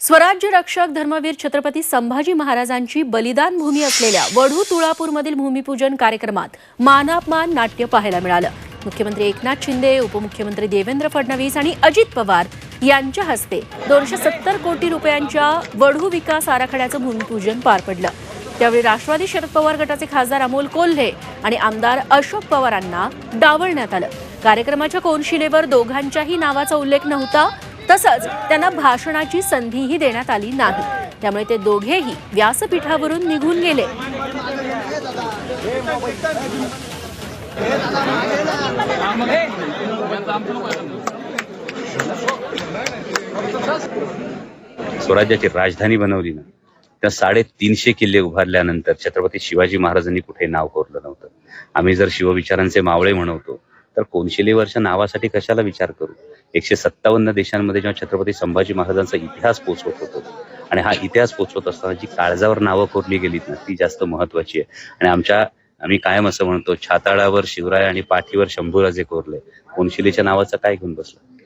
स्वराज्य रक्षक धर्मवीर छत्रपती संभाजी महाराजांची बलिदान भूमी असलेल्या वढू तुळापूरमधील भूमिपूजन कार्यक्रमात मानापमान नाट्य पाहायला मिळालं. मुख्यमंत्री एकनाथ शिंदे उपमुख्यमंत्री देवेंद्र फडणवीस आणि अजित पवार यांच्या हस्ते दोनशे सत्तर कोटी रुपयांच्या वढू विकास आराखड्याचं भूमिपूजन पार पडलं. त्यावेळी राष्ट्रवादी शरद पवार गटाचे खासदार अमोल कोल्हे आणि आमदार अशोक पवारांना डावलण्यात आलं. कार्यक्रमाच्या कोनशिलेवर दोघांच्याही नावाचा उल्लेख नव्हता तसंच त्यांना भाषणाची संधीही देण्यात आली नाही. त्यामुळे ते दोघेही व्यासपीठावरून निघून गेले. स्वराज्याची राजधानी बनवली ना त्या साडेतीनशे किल्ले उभारल्यानंतर छत्रपती शिवाजी महाराजांनी कुठे नाव कोरलं नव्हतं. आम्ही जर शिवविचारांचे मावळे म्हणवतो तर कोनशिलेवरच्या नावासाठी कशाला विचार करू? एकशे सत्तावन्न देशांमध्ये जेव्हा छत्रपती संभाजी महाराजांचा इतिहास पोचवत होतो आणि हा इतिहास पोचवत असताना जी काळजावर नावं कोरली गेलीत ना ती जास्त महत्वाची आहे. आणि आमच्या आम्ही कायम असं म्हणतो छाताळावर शिवराय आणि पाठीवर शंभूराजे कोरले. कोनशिलेच्या नावाचं काय घेऊन बसलो?